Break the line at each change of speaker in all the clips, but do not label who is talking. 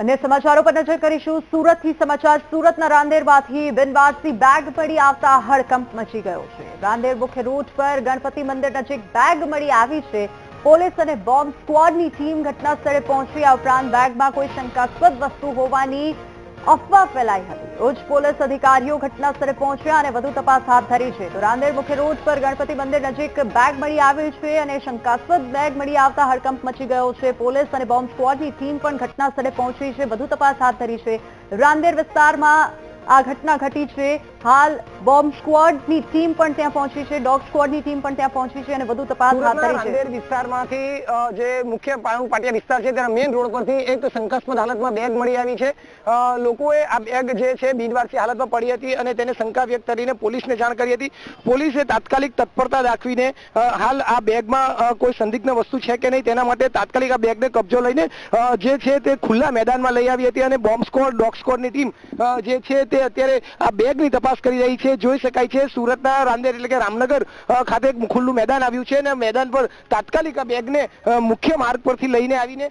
અને સમાચારો પર નજર કરીશું. સુરતથી સમાચાર. સુરતના રાંદેરમાંથી બિનવારસી બેગ મળી આવતા હડકંપ મચી ગયો છે. રાંદેર મુખ્ય રૂટ પર ગણપતિ મંદિર નજીક બેગ મળી આવી છે. પોલીસ અને બોમ્બ સ્ક્વોડની ટીમ ઘટના સ્થળે પહોંચી આ ઉપરાંત બેગમાં કોઈ શંકાસ્પદ વસ્તુ હોવાની અફવા ફેલાઈ હતી. રોજ પોલીસ અધિકારીઓ ઘટના સ્થળે પહોંચ્યા અને વધુ તપાસ હાથ ધરી છે. તો રાંદેર મુખ્ય રોડ પર ગણપતિ મંદિર નજીક બેગ મળી આવી છે અને શંકાસ્પદ બેગ મળી આવતા હડકંપ મચી ગયો છે. પોલીસ અને બોમ્બ સ્કવોડની ટીમ પણ ઘટના સ્થળે પહોંચી છે. વધુ તપાસ હાથ ધરી છે. રાંદેર વિસ્તારમાં આ ઘટના ઘટી છે. હાલ બોમ્બ સ્ક્વોડની ટીમ પણ ત્યાં પહોંચી છે ડોગ સ્ક્વોડની ટીમ પણ ત્યાં પહોંચી છે અને વધુ તપાસ હાથ ધરી છે.
વિસ્તારમાંથી જે મુખ્ય પાટિયા વિસ્તાર છે તેના મેઇન રોડ પરથી એક શંકાસ્પદ હાલતમાં બેગ મળી આવી છે. લોકોએ આ બેગ જે છે બિનવારસી હાલતમાં પડી હતી અને તેને શંકા વ્યક્ત કરીને પોલીસને જાણ કરી હતી. પોલીસે તાત્કાલિક તત્પરતા દાખવીને હાલ આ બેગમાં કોઈ સંદિગ્ધ વસ્તુ છે કે નહીં તેના માટે તાત્કાલિક આ બેગને કબજો લઈને જે છે તે ખુલ્લા મેદાનમાં લઈ આવી હતી અને બોમ્બ સ્કોડ ડોગ સ્કોડની ટીમ જે છે તે અત્યારે આ બેગની તપાસ કરી રહી છે, જોઈ શકાય છે, સુરતના રાંદેર એટલે કે રામનગર ખાતે ખુલ્લું મેદાન આવ્યું છે અને મેદાન પર તાત્કાલિક બેગને મુખ્ય માર્ગ પરથી લઈને આવીને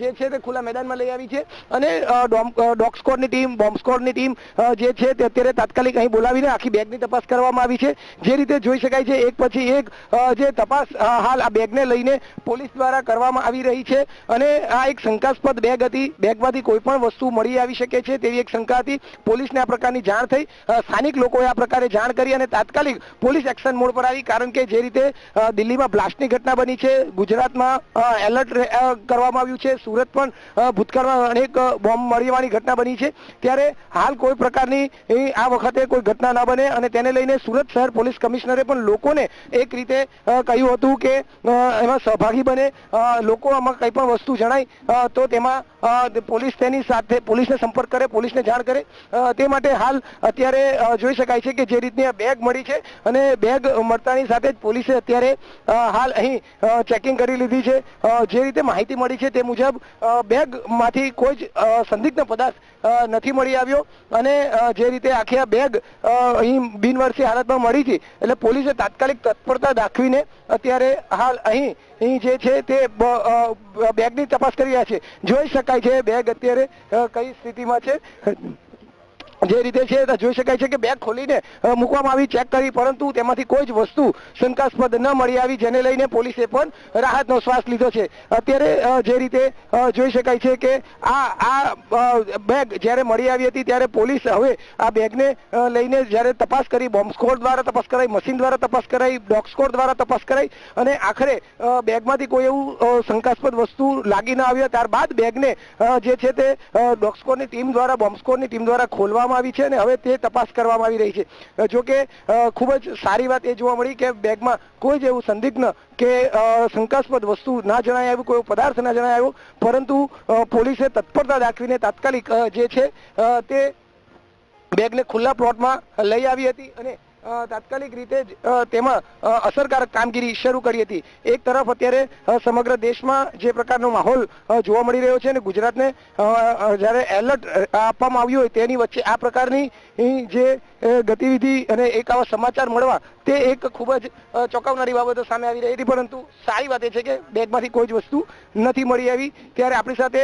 જે છે તે ખુલ્લા મેદાનમાં લઈ આવી છે અને ડોગ ટીમ, બોમ્બ ટીમ જે છે તે અત્યારે તાત્કાલિક અહીં બોલાવીને આખી બેગની તપાસ કરવામાં આવી છે. જે રીતે જોઈ શકાય છે, એક પછી એક જે તપાસ હાલ આ બેગને લઈને પોલીસ દ્વારા કરવામાં આવી રહી છે અને આ એક શંકાસ્પદ બેગ હતી. બેગમાંથી કોઈ પણ વસ્તુ મળી આવી શકે છે તેવી એક શંકા હતી. પોલીસને આ પ્રકારની જાણ થઈ. સ્થાનિક લોકોએ આ પ્રકારે જાણ કરી અને તાત્કાલિક પોલીસ એક્શન મોડ પર આવી, કારણ કે જે રીતે દિલ્હીમાં બ્લાસ્ટની ઘટના બની છે, ગુજરાતમાં એલર્ટ કરવામાં આવ્યું છે, સુરત પણ ભૂતકાળમાં અનેક બોમ્બ મળવાની ઘટના બની છે. ત્યારે હાલ કોઈ પ્રકારની આ વખતે કોઈ ઘટના ન બને અને તેને લઈને સુરત શહેર પોલીસ કમિશનરે પણ લોકોને એક રીતે કહ્યું હતું કે એમાં સહભાગી બને લોકો આમાં કંઈ પણ વસ્તુ જણાય તો તેમાં પોલીસ તેની સાથે પોલીસને સંપર્ક કરે, પોલીસને જાણ કરે તે માટે હાલ અત્યારે જોઈ શકાય છે કે જે રીતની આ બેગ મળી છે અને બેગ મળતાની સાથે જ પોલીસે અત્યારે હાલ અહીં ચેકિંગ કરી લીધી છે. જે રીતે માહિતી મળી છે તે મુજબ બેગમાંથી કોઈ જ સંદિગ્ધ પદાર્થ નથી મળી આવ્યો અને જે રીતે આખી આ બેગ અહીં બિનવારસી હાલતમાં મળી હતી. એટલે પોલીસે તાત્કાલિક તત્પરતા દાખવીને અત્યારે હાલ અહીં જે છે તે બેગની તપાસ કરી રહ્યા છે. જોઈ શકાય છે બેગ અત્યારે કઈ સ્થિતિમાં છે? જે રીતે છે જોઈ શકાય છે કે બેગ ખોલીને મૂકવામાં આવી, ચેક કરી, પરંતુ તેમાંથી કોઈ જ વસ્તુ શંકાસ્પદ ન મળી આવી, જેને લઈને પોલીસે પણ રાહતનો શ્વાસ લીધો છે. અત્યારે જે રીતે જોઈ શકાય છે કે આ આ બેગ જ્યારે મળી આવી હતી, ત્યારે પોલીસ હવે આ બેગને લઈને જ્યારે તપાસ કરી, બોમ્બ દ્વારા તપાસ કરાઈ, મશીન દ્વારા તપાસ કરાઈ, ડોગ દ્વારા તપાસ કરાઈ, અને આખરે બેગમાંથી કોઈ એવું શંકાસ્પદ વસ્તુ લાગી ન આવ્યા, ત્યારબાદ બેગને જે છે તે ડોગ ટીમ દ્વારા, બોમ્બ ટીમ દ્વારા ખોલવામાં આવી છે અને હવે તે તપાસ કરવામાં આવી રહી છે. જો ખૂબ જ સારી વાત એ જોવા મળી કે બેગમાં કોઈ જ એવું સંદિગ્ધ કે શંકાસ્પદ વસ્તુ ના જણાય આવ્યું, કોઈ પદાર્થ ના જણાય આવ્યો, પરંતુ પોલીસે તત્પરતા દાખવીને તાત્કાલિક જે છે તે બેગને ખુલ્લા પ્લોટમાં લઈ આવી હતી અને તાત્કાલિક રીતે જ તેમાં અસરકારક કામગીરી શરૂ કરી હતી. એક તરફ અત્યારે સમગ્ર દેશમાં જે પ્રકારનો માહોલ જોવા મળી રહ્યો છે અને ગુજરાતને જ્યારે એલર્ટ આપવામાં આવ્યું હોય તેની વચ્ચે આ પ્રકારની જે ગતિવિધિ અને એક આવા સમાચાર મળવા, તે એક ખૂબ જ ચોંકાવનારી બાબતો સામે આવી રહી હતી. પરંતુ સારી વાત એ છે કે બેગમાંથી કોઈ જ વસ્તુ નથી મળી આવી. ત્યારે આપણી સાથે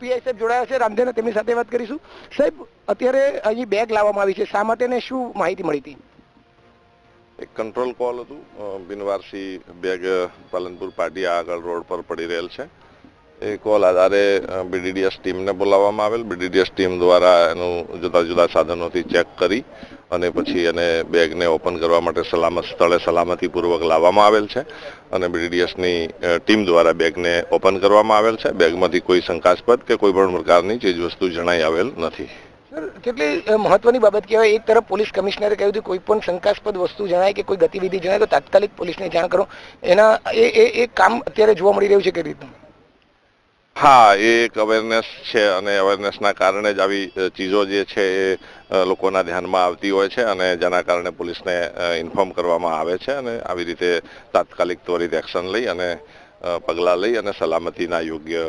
પીઆઈ સાહેબ જોડાયા છે. રામદેવને તેમની સાથે વાત કરીશું. સાહેબ, અત્યારે અહીં બેગ લાવવામાં આવી છે. શા માટે શું માહિતી મળી હતી?
એક કંટ્રોલ કોલ હતું. બિનવારસી બેગ પાલનપુર પાટિયા આગળ રોડ પર પડી રહેલ છે. એ કોલ આધારે બીડીડીએસ ટીમને બોલાવવામાં આવેલ. બીડીડીએસ ટીમ દ્વારા એનું જુદા જુદા સાધનોથી ચેક કરી અને પછી એને બેગને ઓપન કરવા માટે સલામત સ્થળે સલામતીપૂર્વક લાવવામાં આવેલ છે અને બીડીડીએસની ટીમ દ્વારા બેગને ઓપન કરવામાં આવેલ છે. બેગમાંથી કોઈ શંકાસ્પદ કે કોઈ પણ પ્રકારની ચીજવસ્તુ જણાઈ આવેલ નથી.
કેટલી મહત્વની બાબત કહેવાય? એક તરફ પોલીસ કમિશનરે કહ્યું હતું કોઈ પણ શંકાસ્પદ વસ્તુ જણાય કે કોઈ ગતિવિધિ જણાય તો તાત્કાલિક પોલીસને જાણ કરો. એના, એ કામ અત્યારે જોવા મળી રહ્યું છે કે રીતનું?
હા, એ એક અવેરનેસ છે અને અવેરનેસના કારણે જ આવી ચીજો જે છે એ લોકોના ધ્યાનમાં આવતી હોય છે અને જેના કારણે પોલીસને ઇન્ફોર્મ કરવામાં આવે છે અને આવી રીતે તાત્કાલિક ત્વરિત એક્શન લઈ અને પગલાં લઈ અને સલામતીના યોગ્ય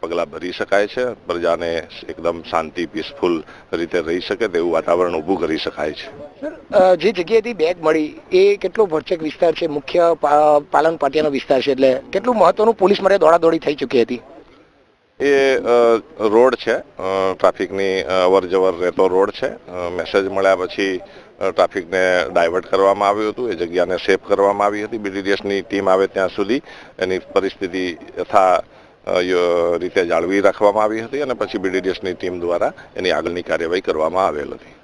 પગલાં ભરી શકાય છે. પ્રજાને એકદમ શાંતિ પીસફુલ રીતે રહી શકે તેવું વાતાવરણ ઊભું કરી શકાય છે.
જે જગ્યાએથી બેગ મળી એ કેટલો ભરચક વિસ્તાર છે? મુખ્ય પાલન પાટિયાનો વિસ્તાર છે એટલે કેટલું મહત્વનું પોલીસ માટે દોડાદોડી થઈ ચૂકી હતી?
એ રોડ છે. ટ્રાફિકની અવર જવર રહેતો રોડ છે. મેસેજ મળ્યા પછી ટ્રાફિકને ડાયવર્ટ કરવામાં આવ્યું હતું, એ જગ્યાને સેફ કરવામાં આવી હતી. બીડીડીએસની ટીમ આવે ત્યાં સુધી એની પરિસ્થિતિ યથા રીતે જાળવી રાખવામાં આવી હતી અને પછી બીડીડીએસની ટીમ દ્વારા એની આગળની કાર્યવાહી કરવામાં આવેલ હતી.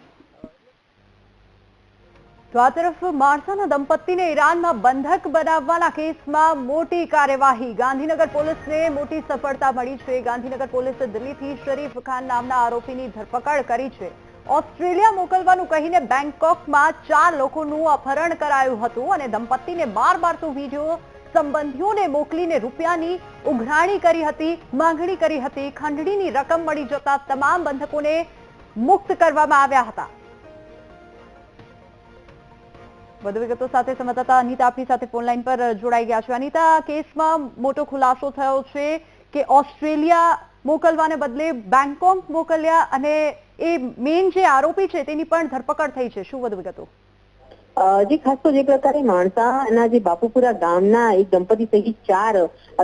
તો આ તરફ માણસાના દંપતીને ઈરાનમાં બંધક બનાવવાના કેસમાં મોટી કાર્યવાહી. ગાંધીનગર પોલીસને મોટી સફળતા મળી છે. ગાંધીનગર પોલીસે દિલ્હીથી શરીફ ખાન નામના આરોપીની ધરપકડ કરી છે. ઓસ્ટ્રેલિયા મોકલવાનું કહીને બેંકોકમાં ચાર લોકોનું અપહરણ કરાયું હતું અને દંપતીને બાર મારતો વીડિયો સંબંધીઓને મોકલીને રૂપિયાની ઉઘરાણી કરી હતી, માંગણી કરી હતી. ખંડણીની રકમ મળી જતા તમામ બંધકોને મુક્ત કરવામાં આવ્યા હતા. વધુ વિગતો સાથે સંવાદદાતા અનિતા આપણી સાથે ફોનલાઈન પર જોડાઈ ગયા છે. અનિતા, કેસમાં મોટો ખુલાસો થયો છે કે ઓસ્ટ્રેલિયા મોકલવાને બદલે બેંગકોક મોકલ્યા અને એ મેઇન જે આરોપી છે, તેની પણ ધરપકડ થઈ છે. શું વધુ વિગતો?
જે ખાસ તો જે પ્રકારે માણસાના જે બાપુપુરા ગામના એક દંપતી સહિત ચાર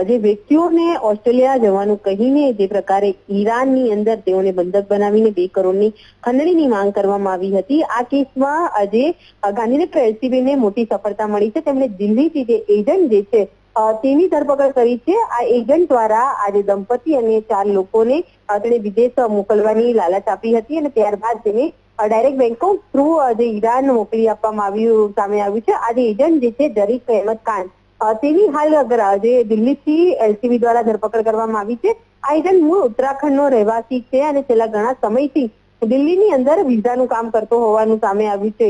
જે વ્યક્તિઓને ઓસ્ટ્રેલિયા જવાનું કહીને જે પ્રકારે ઈરાનની અંદર તેઓને બંધક બનાવીને બે કરોડની ખંડણીની માંગ કરવામાં આવી હતી. આ કેસમાં આજે ગાંધીનગર એલસીબીને મોટી સફળતા મળી છે. તેમણે દિલ્હીથી જે એજન્ટ જે છે તેની ધરપકડ કરી છે. આ એજન્ટ દ્વારા આજે દંપતી અને ચાર લોકોને તેને વિદેશ મોકલવાની લાલચ આપી હતી અને ત્યારબાદ તેને ડાયરેક્ટ બેંકો થ્રુ જે ઈરાન મોકલી આપવામાં આવ્યું, સામે આવ્યું છે. આજે એજન્ટ જે છે જરીફ અહેમદ ખાન તેની હાલ જે દિલ્હીથી એલસીબી દ્વારા ધરપકડ કરવામાં આવી છે. આ એજન્ટ મૂળ ઉત્તરાખંડનો રહેવાસી છે અને છેલ્લા ઘણા સમયથી દિલ્હીની અંદર વિઝાનું કામ કરતો હોવાનું સામે આવ્યું છે.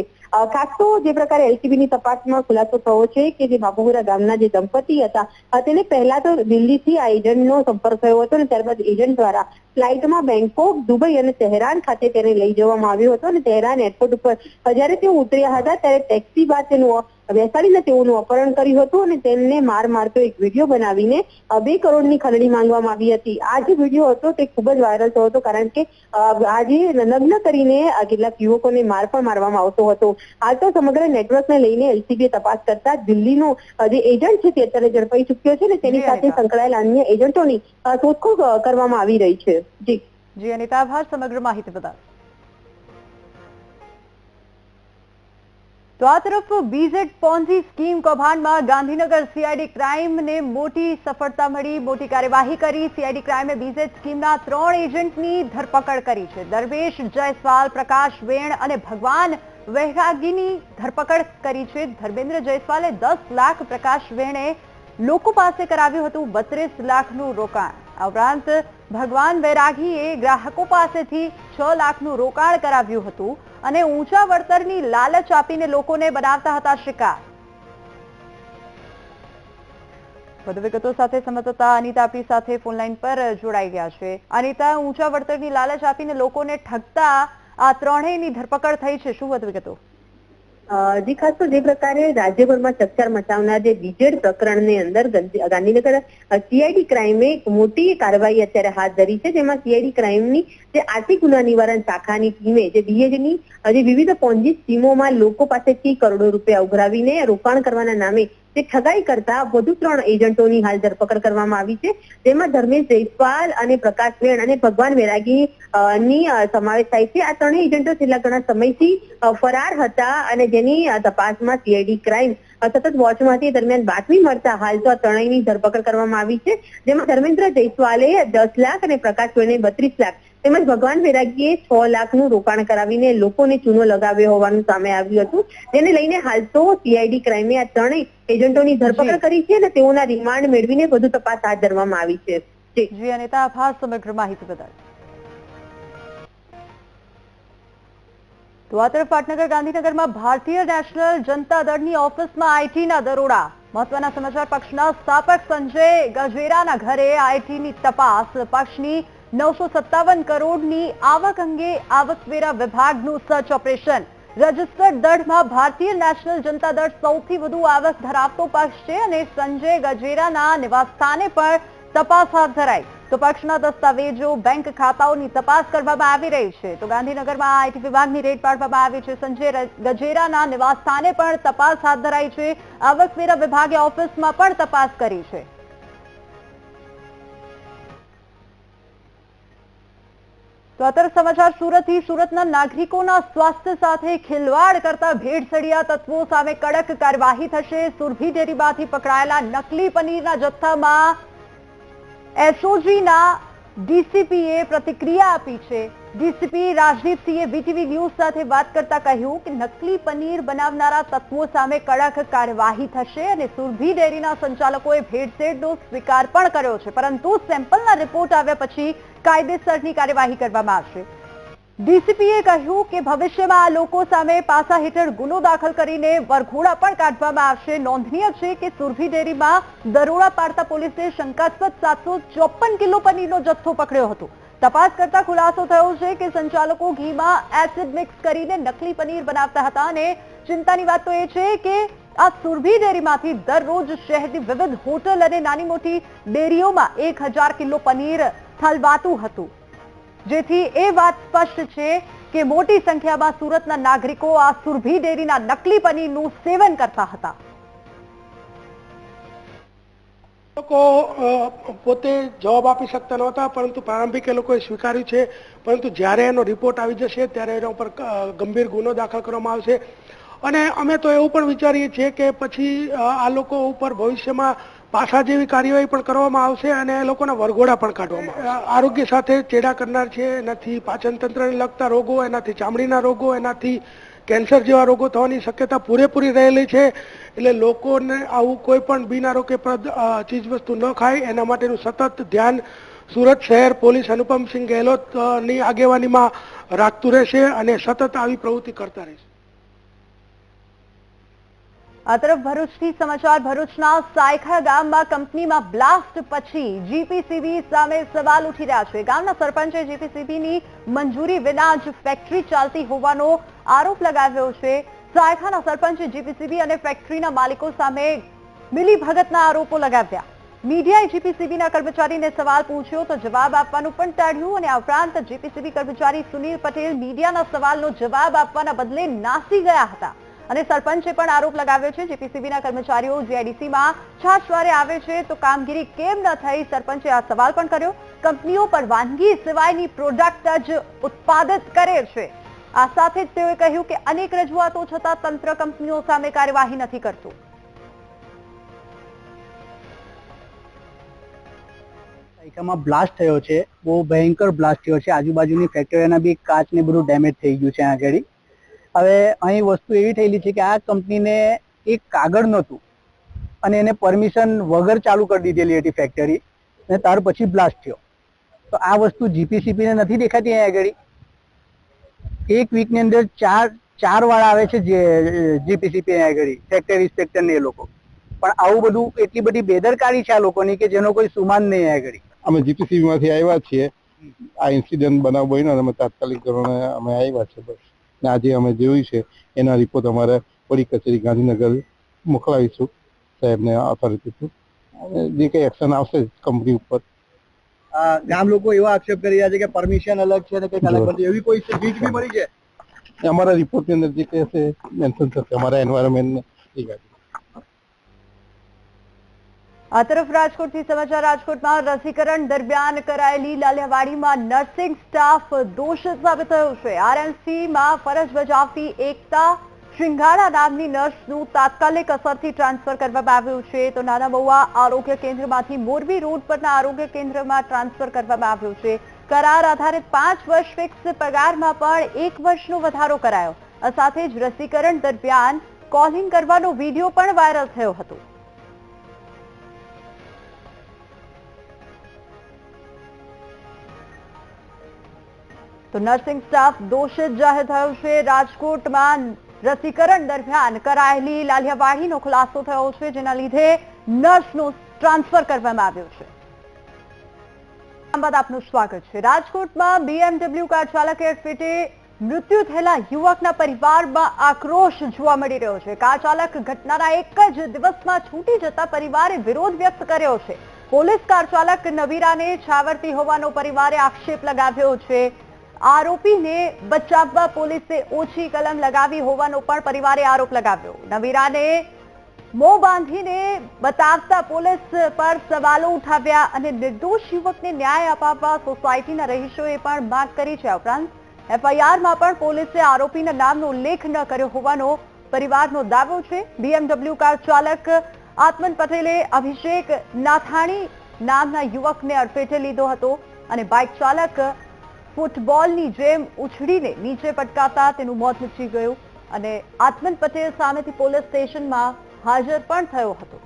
ખાસ તો જે પ્રકારે એલસીબીની તપાસમાં ખુલાસો થયો છે કે જે બાપુપુરા ગામના જે દંપતી હતા તેને પહેલા તો દિલ્હીથી આ એજન્ટનો સંપર્ક થયો હતો અને ત્યારબાદ એજન્ટ દ્વારા ફ્લાઇટમાં બેંકોક, દુબઈ અને તહેરાન ખાતે તેને લઈ જવામાં આવ્યો હતો અને તહેરાન એરપોર્ટ ઉપર જ્યારે તેઓ ઉતર્યા હતા, ત્યારે ટેક્સી બાદ તેનું બેસાડીને તેઓનું અપહરણ કર્યું હતું અને તેમને માર મારતો એક વીડિયો બનાવીને બે કરોડની ખંડણી માંગવામાં આવી હતી. આ જે વીડિયો હતો તે ખૂબ જ વાયરલ થયો હતો કારણ કે આજે લગ્ન કરીને કેટલાક યુવકોને માર પણ મારવામાં આવતો હતો. હાલ તો સમગ્ર નેટવર્કને લઈને એલસીબીએ તપાસ કરતા દિલ્હીનો જે એજન્ટ છે તે અત્યારે ઝડપાઈ ચૂક્યો છે અને તેની સાથે સંકળાયેલા અન્ય એજન્ટોની શોધખોળ કરવામાં આવી રહી છે. જી.
જી અનિતા આભાર સમગ્ર માહિતી બદલ. તો આ તરફ બીઝેડ પોન્ઝી સ્કીમ કૌભાંડમાં ગાંધીનગર સીઆઈડી ક્રાઇમને મોટી સફળતા મળી. મોટી કાર્યવાહી કરી. સીઆઈડી ક્રાઇમે બીઝેડ સ્કીમના ત્રણ એજન્ટની ધરપકડ કરી છે. દરવેશ, જયસ્વાલ, પ્રકાશ વેણ અને ભગવાન વૈરાગીની ધરપકડ કરી છે. ધર્મેન્દ્ર જયસ્વાલે દસ લાખ, પ્રકાશ વેણે લોકો પાસે કરાવ્યું હતું બત્રીસ લાખનું રોકાણ. આ ઉપરાંત ભગવાન વૈરાગીએ ગ્રાહકો પાસેથી છ લાખનું રોકાણ કરાવ્યું હતું. અને ઊંચા વળતરની લાલચ આપીને લોકોને બનાવતા હતા શિકાર. વધુ વિગતો સાથે સંવાદદાતા અનિતા આપી સાથે ફોનલાઈન પર જોડાઈ ગયા છે. અનિતા, ઊંચા વળતરની લાલચ આપીને લોકોને ઠગતા આ ત્રણેયની ધરપકડ થઈ છે. શું વધુ વિગતો?
જી ખાસ તો જે પ્રકારે રાજ્યભરમાં ચકચાર મચાવનાર જે વિજેડ પ્રકરણની અંદર ગાંધીનગર સીઆઈડી ક્રાઇમે એક મોટી કાર્યવાહી અત્યારે હાથ ધરી છે, જેમાં સીઆઈડી ક્રાઇમની જે આર્થિક ગુના નિવારણ શાખાની ટીમે, જે બીએડની જે વિવિધ પોન્જી સ્કીમોમાં લોકો પાસેથી કરોડો રૂપિયા ઉઘરાવીને રોકાણ કરવાના નામે જે ઠગાઈ કરતા વધુ ત્રણ એજન્ટોની હાલ ધરપકડ કરવામાં આવી છે. જેમાં ધર્મેશ જયસ્વાલ અને પ્રકાશ વેણ અને ભગવાન વેરાગી ની સમાવેશ થાય છે. આ ત્રણેય એજન્ટો છેલ્લા ઘણા સમયથી ફરાર હતા અને જેની તપાસમાં સીઆઈડી ક્રાઇમ સતત વોચમાં હતી દરમિયાન બાતમી મળતા હાલ તો આ ત્રણેયની ધરપકડ કરવામાં આવી છે. જેમાં ધર્મેન્દ્ર જયસ્વાલે દસ લાખ અને પ્રકાશ વેણે બત્રીસ લાખ તેમજ ભગવાન વૈરાગીએ છ લાખનું રોકાણ કરાવીને લોકોને ચૂનો લગાવ્યો હોવાનું સામે આવ્યું હતું. જેને લઈને હાલ તો સીઆઈડી ક્રાઇમે આ ત્રણેય એજન્ટોની ધરપકડ કરી છે અને તેઓના રિમાન્ડ મેળવીને વધુ તપાસ હાથ ધરવામાં આવી છે. જી.
જી અનિતા આભાર સમગ્ર માહિતી બદલ. તો આ તરફ પાટનગર ગાંધીનગરમાં ભારતીય નેશનલ જનતા દળની ઓફિસમાં આઈટીના દરોડા. મહત્વના સમાચાર પક્ષના સ્થાપક સંજય ગજવેરાના ઘરે આઈટીની તપાસ. પક્ષની નવસો સત્તાવન કરોડની આવક અંગે આવકવેરા વિભાગનું સર્ચ ઓપરેશન. રજિસ્ટર્ડ દળમાં ભારતીય નેશનલ જનતા દળ સૌથી વધુ આવક ધરાવતો પક્ષ છે અને સંજય ગજેરાના નિવાસસ્થાને પણ તપાસ હાથ ધરાઈ. તો પક્ષના દસ્તાવેજો બેંક ખાતાઓની તપાસ કરવામાં આવી રહી છે. તો ગાંધીનગરમાં આઈટી વિભાગની રેડ પાડવામાં આવી છે. સંજય ગજેરાના નિવાસસ્થાને પણ તપાસ હાથ ધરાઈ છે. આવકવેરા વિભાગે ઓફિસમાં પણ તપાસ કરી છે. સુરતના નાગરિકોના સ્વાસ્થ્ય સાથે ખિલવાડ કરતા ભેળસેળિયા તત્વો સામે કડક કાર્યવાહી થશે. સુરભી ડેરીમાંથી પકડાયેલા નકલી પનીરના જથ્થામાં એસઓજીના ડીસીપીએ પ્રતિક્રિયા આપી છે. ડીસીપી રાજદીપસિંહે વીટીવી ન્યૂઝ સાથે વાત કરતા કહ્યું કે નકલી પનીર બનાવનારા તત્વો સામે કડક કાર્યવાહી થશે અને સુરભી ડેરીના સંચાલકોએ ભેળસેળનો સ્વીકાર પણ કર્યો છે. પરંતુ સેમ્પલના રિપોર્ટ આવ્યા પછી કાયદેસરની કાર્યવાહી કરવામાં આવશે. ડીસીપીએ કહ્યું કે ભવિષ્યમાં આ લોકો સામે પાસા હેઠળ ગુનો દાખલ કરીને વરઘોડા પણ કાઢવામાં આવશે. નોંધનીય છે કે સુરભી ડેરીમાં દરોડા પાડતા પોલીસે શંકાસ્પદ સાતસો ચોપન કિલો પનીરનો જથ્થો પકડ્યો હતો. તપાસ કરતા ખુલાસો થયો છે કે સંચાલકો ઘીમાં એસિડ મિક્સ કરીને નકલી પનીર બનાવતા હતા અને ચિંતાની વાત તો એ છે કે આ સુરભી ડેરીમાંથી દરરોજ શહેરની વિવિધ હોટલ અને નાની મોટી ડેરીઓમાં એક કિલો પનીર થલવાતું હતું. જેથી એ વાત સ્પષ્ટ છે કે મોટી સંખ્યામાં સુરતના નાગરિકો આ સુરભી ડેરીના નકલી પનીરનું સેવન કરતા હતા.
લોકો પોતે જવાબ આપી શકતા નહોતા, પરંતુ પ્રારંભિક એ લોકોએ સ્વીકાર્યું છે. પરંતુ જ્યારે એનો રિપોર્ટ આવી જશે, ત્યારે એના ઉપર ગંભીર ગુનો દાખલ કરવામાં આવશે. અને અમે તો એવું પણ વિચારીએ છીએ કે પછી આ લોકો ઉપર ભવિષ્યમાં પાછા જેવી કાર્યવાહી પણ કરવામાં આવશે અને એ લોકોના વરઘોડા પણ કાઢવામાં આવશે. આરોગ્ય સાથે ચેડા કરનાર છે. એનાથી પાચનતંત્રને લગતા રોગો, એનાથી ચામડીના રોગો, એનાથી કેન્સર જેવા રોગો થવાની શક્યતા પૂરેપૂરી રહેલી છે. એટલે લોકોને આવું કોઈ પણ બિનઆરોગ્યપ્રદ અ, ચીજવસ્તુ ન ખાય. એના માટેનું સતત ધ્યાન સુરત શહેર પોલીસ અનુપમસિંહ ગેહલોતની આગેવાનીમાં રાખતું રહેશે અને સતત આવી પ્રવૃત્તિ કરતા રહેશે.
આ તરફ ભરૂચથી સમાચાર, ભરૂચના સાયખા ગામમાં કંપનીમાં બ્લાસ્ટ પછી જીપીસીબી સામે સવાલ ઉઠી રહ્યા છે. ગામના સરપંચે જીપીસીબીની મંજૂરી વિના જ ફેક્ટરી ચાલતી હોવાનો આરોપ લગાવ્યો છે. સાયખાના સરપંચે જીપીસીબી અને ફેક્ટરીના માલિકો સામે મિલીભગતના આરોપો લગાવ્યા. મીડિયાએ જીપીસીબીના કર્મચારીને સવાલ પૂછ્યો તો જવાબ આપવાનું પણ ટાળ્યું અને આ ઉપરાંત જીપીસીબી કર્મચારી સુનિલ પટેલ મીડિયાના સવાલનો જવાબ આપવાના બદલે નાસી ગયા હતા. અને સરપંચે પણ આરોપ લગાવ્યો છે જીપીસીબીના કર્મચારીઓ જીઆઈડીસીમાં છાશવારે આવે છે, તો કામગીરી કેમ ન થઈ? સરપંચે આ સવાલ પણ કર્યો. કંપનીઓ પરવાનગી સિવાયની પ્રોડક્ટ જ ઉત્પાદિત કરે છે. આ સાથે જ તેઓએ કહ્યું કે અનેક રજૂઆતો છતાં તંત્ર કંપનીઓ સામે કાર્યવાહી નથી કરતું.
બ્લાસ્ટ થયો છે, બહુ ભયંકર બ્લાસ્ટ થયો છે. આજુબાજુની ફેક્ટરીના બી કાચ ને બધું ડેમેજ થઈ ગયું છે આગળ. હવે અહીં વસ્તુ એવી થયેલી છે કે આ કંપનીને એક કાગળ નહોતું. અને એને પરમિશન વગર ચાલુ કરી દીધેલી હતી ફેક્ટરી અને ત્યાર પછી બ્લાસ્ટ થયો. તો આ વસ્તુ જીપીસીપી ને નથી દેખાતી અહીંયા આગળ. એક વીકની અંદર ચાર ચાર વાર આવે છે જે જીપીસીપી અહીંયા આગળ. ફેક્ટરી ઇન્સ્પેક્ટર ને એ લોકો. પણ આવું બધું એટલી બધી બેદરકારી છે આ લોકોની કે જેનો કોઈ સુમાન નહીં આગળ.
અમે જીપીસીબી માંથી આવ્યા છીએ. આ ઇન્સિડન્ટ બનાવ બન્યો અમે તાત્કાલિક ધોરણે અમે આવ્યા છીએ બસ. ને આજે અમે જોયું છે એના રિપોર્ટ અમારે વડી કચેરી ગાંધીનગર મોકલાવીશું સાહેબને ઓથોરિટી થ્રુ અને જે કંઈ એક્શન આવશે કંપની ઉપર.
ગામ લોકો એવા આક્ષેપ કરી રહ્યા છે કે પરમિશન અલગ છે અને કંઈક અલગ નથી. એવી કોઈ બીજ બી મળી છે?
અમારા રિપોર્ટની અંદર જે કંઈ હશે મેન્શન થશે અમારા એન્વાયરમેન્ટને ઠીક છે.
આ તરફ રાજકોટથી સમાચાર, રાજકોટમાં રસીકરણ દરમિયાન કરાયેલી લાલિયાવાડીમાં નર્સિંગ સ્ટાફ દોષિત સાબિત થયો છે. આરએમસીમાં ફરજ બજાવતી એકતા શિંગાળા નામની નર્સનું તાત્કાલિક અસરથી ટ્રાન્સફર કરવામાં આવ્યું છે. તો નાના બહુવા આરોગ્ય કેન્દ્રમાંથી મોરબી રોડ પરના આરોગ્ય કેન્દ્રમાં ટ્રાન્સફર કરવામાં આવ્યું છે. કરાર આધારિત પાંચ વર્ષ ફિક્સ પગારમાં પણ એક વર્ષનો વધારો કરાયો. સાથે જ રસીકરણ દરમિયાન કોલિંગ કરવાનો વીડિયો પણ વાયરલ થયો હતો. તો નર્સિંગ સ્ટાફ દોષિત જાહેર થયો છે. રાજકોટમાં રસીકરણ દરમિયાન કરાયેલી લાલિયાવાડીનો ખુલાસો થયો છે, જેના લીધે નર્સનું ટ્રાન્સફર કરવામાં આવ્યું છે. આપનું સ્વાગત છે. રાજકોટમાં બીએમડબ્લ્યુ કાર ચાલકે અડફેટે મૃત્યુ થયેલા યુવકના પરિવારમાં આક્રોશ જોવા મળી રહ્યો છે. કાર ચાલક ઘટનાના એક જ દિવસમાં છૂટી જતા પરિવારે વિરોધ વ્યક્ત કર્યો છે. પોલીસ કાર ચાલક નવીરાને છાવરતી હોવાનો પરિવારે આક્ષેપ લગાવ્યો છે. આરોપીને બચાવવા પોલીસે ઓછી કલમ લગાવી હોવાનો પણ પરિવારે આરોપ લગાવ્યો. નવીરાને મો બાંધીને બતાવતા પોલીસ પર સવાલો ઉઠાવ્યા અને નિર્દોષ યુવકને ન્યાય અપાવવા સોસાયટીના રહીશોએ પણ માંગ કરી છે. ઉપરાંત, એફઆઈઆરમાં પણ પોલીસે આરોપીના નામનો ઉલ્લેખ ન કર્યો હોવાનો પરિવારનો દાવો છે. બીએમડબલ્યુ કાર ચાલક આત્મન પટેલે અભિષેક નાથાણી નામના યુવકને અડફેટે લીધો હતો અને બાઇક ચાલક ફૂટબોલની જેમ ઉછળીને નીચે પટકાતા તેનું મોત નીપજી ગયું અને આત્મન પટેલ સામેથી પોલીસ સ્ટેશનમાં હાજર પણ થયો હતો.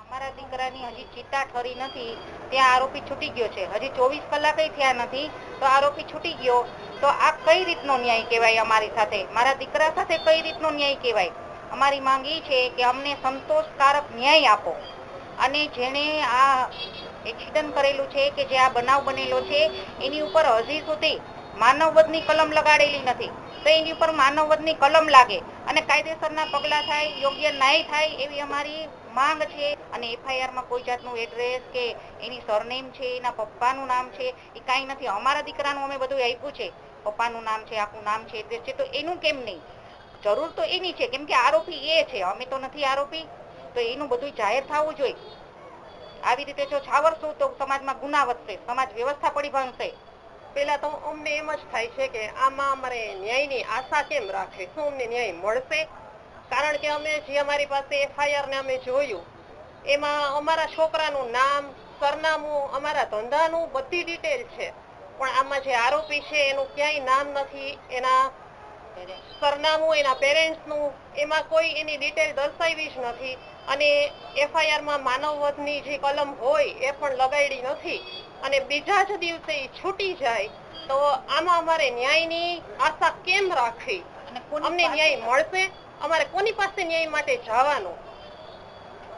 અમારા દીકરાની હજી ચિત્તા ઠરી નથી, ત્યાં આરોપી છૂટી ગયો છે. હજી ચોવીસ કલાકે થયા નથી, તો આરોપી છૂટી ગયો, તો આ કઈ રીતનો ન્યાય કહેવાય અમારી સાથે? મારા દીકરા સાથે કઈ રીતનો ન્યાય કહેવાય? અમારી માંગ એ છે કે અમને સંતોષકારક ન્યાય આપો. અને જેણે આ એક્સિડન્ટ કરેલું છે કે જે આ બનાવ બનેલો છે, એની ઉપર હજી સુધી માનવવધની કલમ લગાડેલી નથી. તો એની ઉપર માનવવધની કલમ લાગે અને કાયદેસરના પગલાં થાય, યોગ્ય ન્યાય થાય એવી અમારી માંગ છે. અને એફઆઈઆરમાં કોઈ જાતનું એડ્રેસ કે એની સરનેમ છે, એના પપ્પાનું નામ છે, એ કાંઈ નથી. અમારા દીકરાનું અમે બધું આપ્યું છે. પપ્પાનું નામ છે, આખું નામ છે એડ્રેસ છે. તો એનું કેમ નહીં? જરૂર તો એની છે. કેમ કે આરોપી એ છે. અમે તો નથી આરોપી. તો એનું બધું જાહેર થવું જોઈએ. આવી રીતે જો છાવરશું તો સમાજમાં ગુના વધશે. સમાજ વ્યવસ્થા પડી ભાંગશે
પેલા તો અમને એમ જ થાય છે કે આમાં અમારે ન્યાયની આશા કેમ રાખે? શું અમને ન્યાય મળશે? કારણ કે અમે જે અમારી પાસે એફઆઈઆર ને અમે જોયું, એમાં અમારા છોકરાનું નામ, સરનામું, અમારા ધંધાનું બધી ડિટેલ છે. પણ આમાં જે આરોપી છે, એનું ક્યાંય નામ નથી. એના સરનામું એના પેરેન્ટ્સનું એમાં કોઈ એની ડિટેલ દર્શાવી જ નથી. અને એફઆઈઆરમાં માનવવધની જે કલમ હોય એ પણ લગાડી નથી. અને બીજા જ દિવસે એ છૂટી જાય તો આમાં અમારે ન્યાયની આશા કેમ રાખવી? અમને ન્યાય મળશે? અમારે કોની પાસે ન્યાય માટે જવાનું?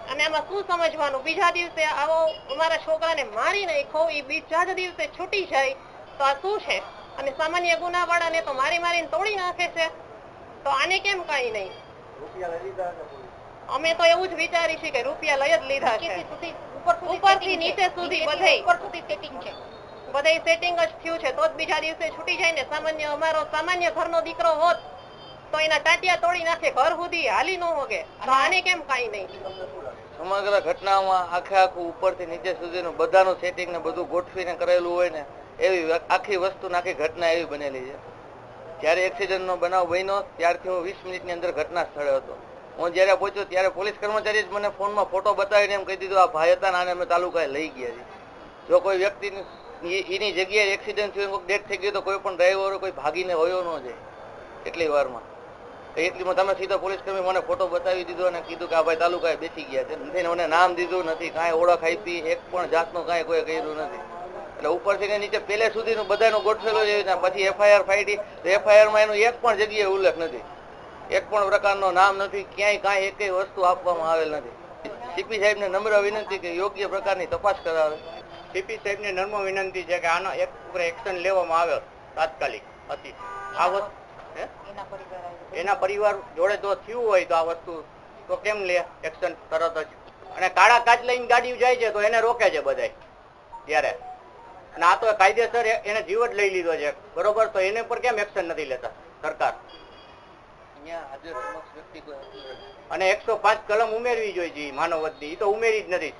અને આમાં શું સમજવાનું? બીજા દિવસે આવો અમારા છોકરાને મારી નાખો એ બીજા જ દિવસે છૂટી જાય તો આ શું છે? અને સામાન્ય ગુનાવાળાને તો મારી મારીને તોડી નાખે છે. તો આને કેમ કઈ નહીં? અમે તો એવું જ વિચારી છીએ કે રૂપિયા લઈ જ લીધા છે. ઉપરથી નીચે સુધી બધે.
ઉપર સુધી setting છે.
બધે સેટિંગ જ થયું છે. તો જ બીજા દિવસે છૂટી જાય ને સામાન્ય અમારો સામાન્ય ઘરનો દીકરો હોત તો એના ટાટિયા તોડી નાખે ઘર સુધી હાલી ન હોગે. તો આને કેમ કઈ નહીં?
સમગ્ર ઘટનામાં આખે આખું ઉપરથી નીચે સુધીનું બધાનું સેટિંગ ને બધું ગોઠવીને કરેલું હોય ને એવી આખી વસ્તુ આખી ઘટના એવી બનેલી છે. જ્યારે એક્સિડન્ટનો બનાવ બન્યો, ત્યારથી હું વીસ મિનિટની અંદર ઘટના સ્થળે હતો. હું જ્યારે પહોંચ્યો ત્યારે પોલીસ કર્મચારી જ મને ફોનમાં ફોટો બતાવીને એમ કહી દીધું, આ ભાઈ હતા અને અમે તાલુકાએ લઈ ગયા છીએ જો કોઈ વ્યક્તિની એની જગ્યાએ એક્સિડન્ટ થયું કોઈ ડેથ થઈ ગયું તો કોઈ પણ ડ્રાઈવરો કોઈ ભાગીને હોયો ન જાય એટલી વારમાં. એટલી તમે સીધો પોલીસ કર્મી મને ફોટો બતાવી દીધો અને કીધું કે આ ભાઈ તાલુકાએ બેસી ગયા છે. નથી મને નામ દીધું નથી, કાંઈ ઓળખ આપી, એક પણ જાતનું કાંઈ કોઈ કર્યું નથી. એટલે ઉપરથી ને નીચે પેલે સુધીનું બધાનું ગોઠવેલું છે પછી એફઆઈઆર ફાઈટી તો એફઆઈઆરમાં એનું એક પણ જગ્યાએ ઉલ્લેખ નથી. એક પણ પ્રકારનો નામ નથી. ક્યાંય કાંઈ એક વસ્તુ આપવામાં આવેલ નથી. સીપી સાહેબને નમ્ર વિનંતી કે યોગ્ય પ્રકારની તપાસ કરાવે. સીપી સાહેબને નમ્ર વિનંતી છે કે આનો એક ઉપર એક્શન લેવામાં આવ્યો તાત્કાલિક. હતી આ વસ્તુ
એના પરિવાર
એના પરિવાર જોડે જો થયું હોય તો આ વસ્તુ તો કેમ લે? એક્શન તરત જ. અને કાળા કાચ લઈને ગાડી જાય છે તો એને રોકે છે બધાય. ત્યારે. અને આ તો કાયદેસર એને જીવ જ લઈ લીધો છે. બરોબર? તો એને પર કેમ એક્શન નથી લેતા સરકાર? અને એકસો પાંચ કલમ ઉમેરવી જોઈએ માનવ વધી એ તો ઉમેરી જ નથી.